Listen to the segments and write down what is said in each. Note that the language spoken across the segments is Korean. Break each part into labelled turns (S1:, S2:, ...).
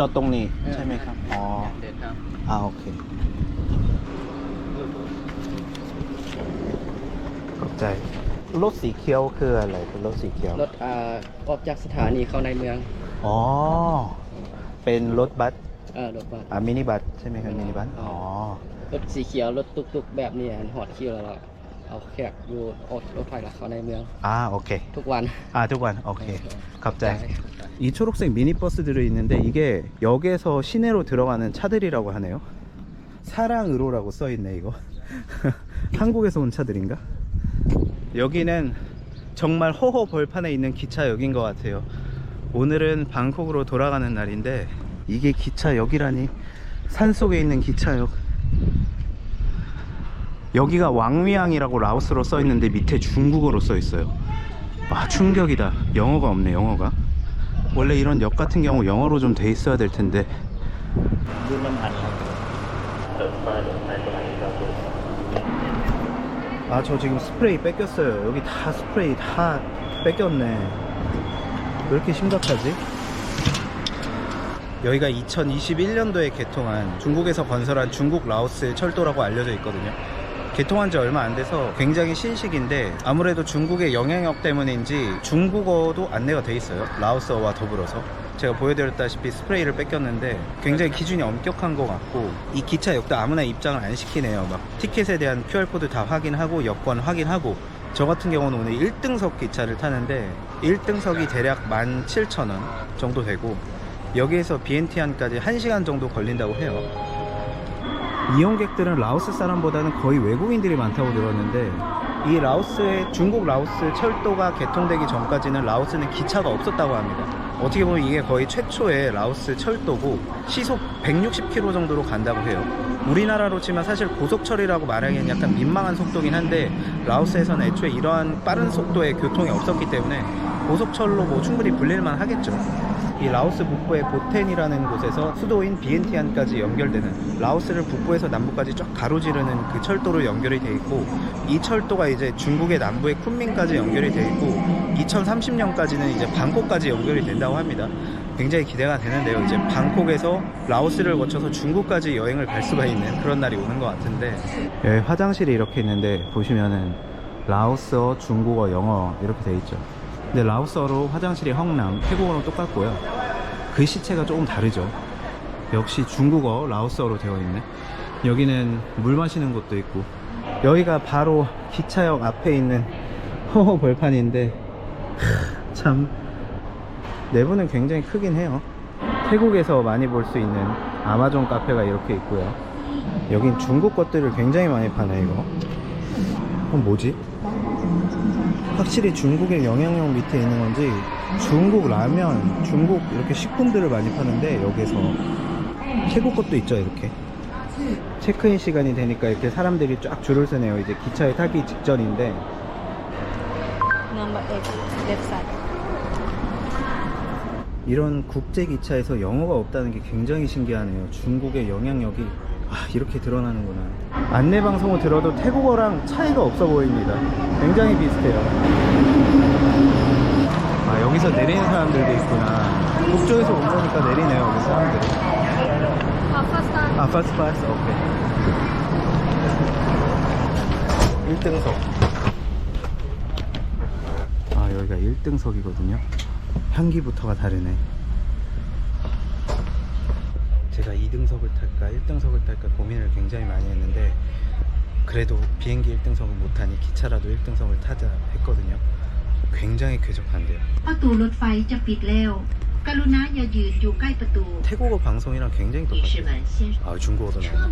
S1: จอดตรงนี้ใช่ไหมครับ อ๋อ
S2: เดินครับ
S1: อ่าโอเค ขอบใจ รถสีเขียวคืออะไรเป็นรถสีเขียว
S2: รถอ่าออกจากสถานีเข้าในเมือง
S1: อ๋อ เป็นรถบัส
S2: เออรถบัส
S1: อ่ามินิบัสใช่ไหมครับมินิบัส อ๋อ
S2: รถสีเขียวรถตุกๆแบบนี้หอดคิวแล้วเรา เอาแขกอยู่ออกรถไฟแล้วเข้าในเมือง
S1: อ่าโอเค
S2: ทุกวัน
S1: 아, 두관 오케이. 갑자기.
S2: ใช่
S1: 이 초록색 미니버스들이 있는데 이게 역에서 시내로 들어가는 차들이라고 하네요. 사랑으로라고 써 있네 이거. 한국에서 온 차들인가? 여기는 정말 허허 벌판에 있는 기차역인 것 같아요. 오늘은 방콕으로 돌아가는 날인데 이게 기차역이라니 산속에 있는 기차역. 여기가 왕미항이라고 라오스로 써 있는데 밑에 중국어로 써 있어요. 아 충격이다. 영어가 없네 영어가. 원래 이런 역 같은 경우 영어로 좀 돼 있어야 될 텐데. 아 저 지금 스프레이 뺏겼어요. 여기 다 스프레이 다 뺏겼네. 왜 이렇게 심각하지? 여기가 2021년도에 개통한 중국에서 건설한 중국 라오스 철도라고 알려져 있거든요 개통한 지 얼마 안 돼서 굉장히 신식인데 아무래도 중국의 영향력 때문인지 중국어도 안내가 돼 있어요. 라오스어와 더불어서. 제가 보여드렸다시피 스프레이를 뺏겼는데 굉장히 기준이 엄격한 것 같고 이 기차 역도 아무나 입장을 안 시키네요. 막 티켓에 대한 QR코드 다 확인하고 여권 확인하고 저 같은 경우는 오늘 1등석 기차를 타는데 1등석이 대략 17,000원 정도 되고 여기에서 비엔티안까지 1시간 정도 걸린다고 해요 이용객들은 라오스 사람보다는 거의 외국인들이 많다고 들었는데 이 라오스의 중국 라오스 철도가 개통되기 전까지는 라오스는 기차가 없었다고 합니다. 어떻게 보면 이게 거의 최초의 라오스 철도고 시속 160km 정도로 간다고 해요. 우리나라로 치면 사실 고속철이라고 말하기엔 약간 민망한 속도긴 한데 라오스에서는 애초에 이러한 빠른 속도의 교통이 없었기 때문에 고속철로 뭐 충분히 불릴만 하겠죠. 이 라오스 북부의 보텐이라는 곳에서 수도인 비엔티안까지 연결되는 라오스를 북부에서 남부까지 쫙 가로지르는 그 철도로 연결이 돼 있고 이 철도가 이제 중국의 남부의 쿤민까지 연결이 돼 있고 2030년까지는 이제 방콕까지 연결이 된다고 합니다. 굉장히 기대가 되는데요. 이제 방콕에서 라오스를 거쳐서 중국까지 여행을 갈 수가 있는 그런 날이 오는 것 같은데 여기 화장실이 이렇게 있는데 보시면은 라오스어, 중국어, 영어 이렇게 돼 있죠. 근데 라오스어로 화장실이 헝남, 태국어로 똑같고요. 글씨체가 조금 다르죠. 역시 중국어, 라오스어로 되어 있네. 여기는 물 마시는 곳도 있고. 여기가 바로 기차역 앞에 있는 허허 벌판인데 하, 참 내부는 굉장히 크긴 해요. 태국에서 많이 볼 수 있는 아마존 카페가 이렇게 있고요. 여긴 중국 것들을 굉장히 많이 파네 이거. 그럼 뭐지? 확실히 중국의 영향력 밑에 있는 건지 중국 라면, 중국 이렇게 식품들을 많이 파는데 여기서 태국 것도 있죠 이렇게. 체크인 시간이 되니까 이렇게 사람들이 쫙 줄을 서네요. 이제 기차에 타기 직전인데.
S3: Number 8, left side.
S1: 이런 국제 기차에서 영어가 없다는 게 굉장히 신기하네요. 중국의 영향력이 아, 이렇게 드러나는구나. 안내 방송을 들어도 태국어랑 차이가 없어 보입니다. 굉장히 비슷해요. 아 여기서 내리는 사람들도 있구나. 북쪽에서 온 거니까 내리네요 여기 사람들이.
S3: Uh.
S1: 아 파스트 파스트 오케이. 1등석. 아 여기가 1등석이거든요. 향기부터가 다르네 제가 2등석을 탈까 1등석을 탈까 고민을 굉장히 많이 했는데 그래도 비행기 1등석은 못하니 기차라도 1등석을 타자 했거든요. 굉장히 쾌적한데요. 태국어 방송이랑 굉장히 똑같아요. 아 중국어도 나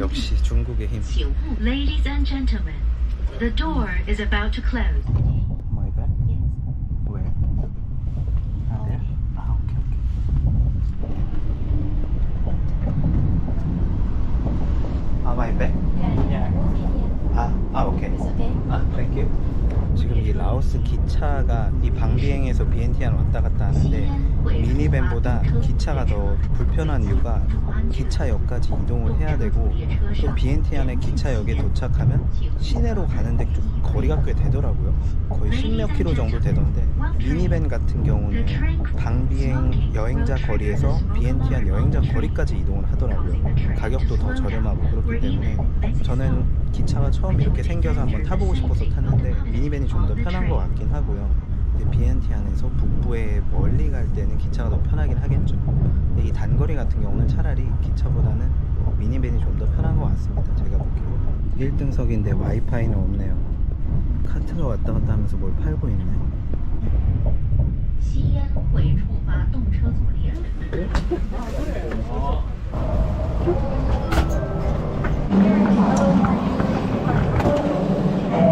S1: 역시 중국의 힘.
S4: Ladies and gentlemen, the door is about to close.
S1: 기차가 이 방비행에서 비엔티안 왔다 갔다 하는데 미니밴보다 기차가 더 불편한 이유가 기차역까지 이동을 해야 되고 또 비엔티안의 기차역에 도착하면 시내로 가는데 좀 거리가 꽤 되더라고요. 거의 10몇 킬로 정도 되던데 미니밴 같은 경우는 방비행 여행자 거리에서 비엔티안 여행자 거리까지 이동을 하더라고요. 가격도 더 저렴하고 그렇기 때문에 저는 기차가 처음 이렇게 생겨서 한번 타보고 싶어서 탔는데 미니밴이 좀 더 편한 것 같긴 하고요. 비엔티안에서 북부에 멀리 갈 때는 기차가 더 편하긴 하겠죠. 근데 이 단거리 같은 경우는 차라리 기차보다는 미니밴이 좀 더 편한 것 같습니다. 제가 보기에 1등석인데 와이파이는 없네요. 카트가 왔다 갔다 하면서 뭘 팔고 있네.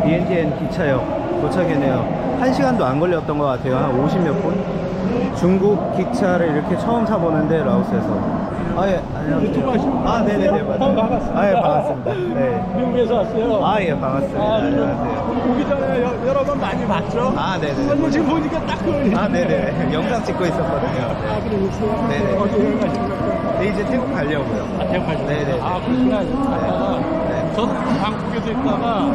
S4: 비엔티엔
S1: 네. 기차역 도착했네요. 한 시간도 안 걸렸던 것 같아요. 한 50 몇 분? 중국 기차를 이렇게 처음 타보는데, 라오스에서. 아, 예, 안녕하세요.
S5: 유튜브 하시는
S1: 아, 네네네, 맞아요.
S5: 어, 반갑습니다.
S1: 아, 예, 반갑습니다. 네.
S5: 미국에서 왔어요.
S1: 아, 예, 반갑습니다.
S5: 아,
S1: 안녕하세요.
S5: 오기 전에 여, 여러 번 많이 봤죠?
S1: 아, 네네.
S5: 아니, 지금 보니까 딱 걸리네.
S1: 아, 네네. 영상 찍고 있었거든요.
S5: 아,
S1: 네. 네네.
S5: 어디 여행 가시는 거예요?
S1: 네, 이제 태국 가려고요.
S5: 아, 대학 가시는
S1: 네네.
S5: 거예요? 아, 그렇구나. 아,
S1: 네.
S5: 저도 방콕에서 있다가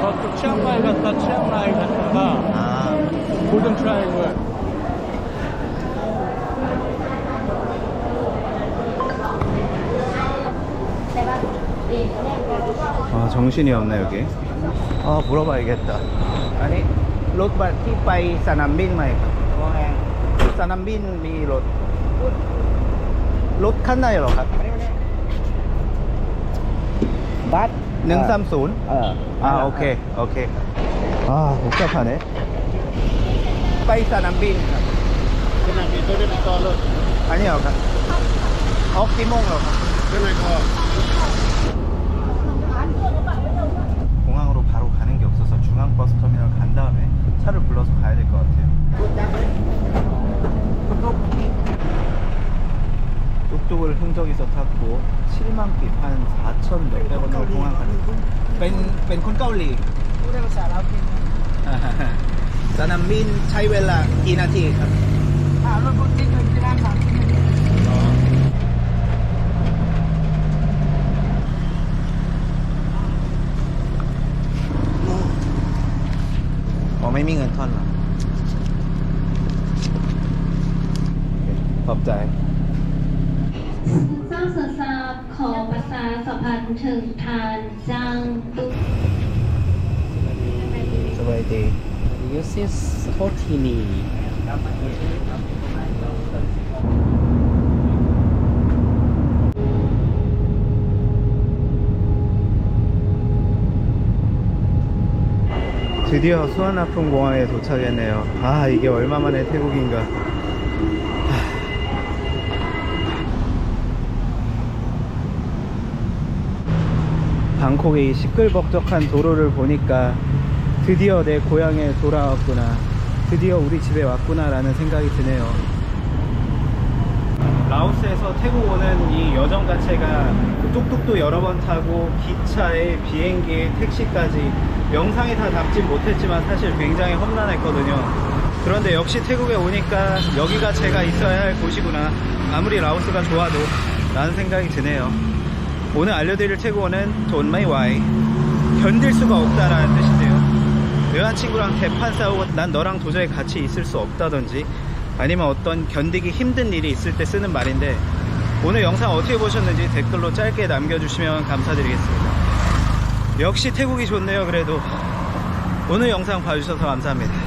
S5: 저또 치앙마이 갔다 치앙마이 갔다가
S1: 아,
S5: 골든 트라이앵글
S1: 정신이 없네 여기 아 물어봐야겠다 아니 รถบัสที่ไปสนามบินไหมครับสนามบินมีรถรถคันไหนเหรอครับ
S2: บัส
S1: หนึ่งสามศูนย์
S2: เออ
S1: อ่าโอเคโอเคอ่า복잡하네ไปสนามบินครับ
S5: สนามบินตัวเดียวต่อเลย
S1: อันนี้เหรอครับออกกี่โมงเหรอครับ
S5: ก็เลยก็
S1: 공항으 차를 불러서 가야 될 것 같아요. 뚝뚝을 흥적에서 탔고 7만 킵, 한 4천 몇백 원으로 공항 가는 거. เป็นเป็นคนเกาหลีพูดภาษาลาวกินสนามบินใช้เวลากี่นาทีครับ อ๋อไม่ มีเงินทอนเหรอโอเคขอบใจ
S6: สร้างเสริมทราบขอประชาสัมพันธ์ถึงทานจางตุก
S1: สบายดี
S2: ยูซิส
S1: 드디어 수완아픈 공항에 도착했네요. 아, 이게 얼마 만에 태국인가. 하. 방콕의 이 시끌벅적한 도로를 보니까 드디어 내 고향에 돌아왔구나. 드디어 우리 집에 왔구나라는 생각이 드네요. 라오스에서 태국 오는 이 여정 자체가 그 뚝뚝도 여러 번 타고 기차에 비행기에 택시까지 영상에 다 담진 못했지만 사실 굉장히 험난했거든요. 그런데 역시 태국에 오니까 여기가 제가 있어야 할 곳이구나. 아무리 라오스가 좋아도 라는 생각이 드네요. 오늘 알려드릴 태국어는 돈마이와이 견딜 수가 없다라는 뜻인데요. 여자친구랑 대판 싸우고 난 너랑 도저히 같이 있을 수 없다든지 아니면 어떤 견디기 힘든 일이 있을 때 쓰는 말인데 오늘 영상 어떻게 보셨는지 댓글로 짧게 남겨주시면 감사드리겠습니다. 역시 태국이 좋네요 그래도 오늘 영상 봐주셔서 감사합니다.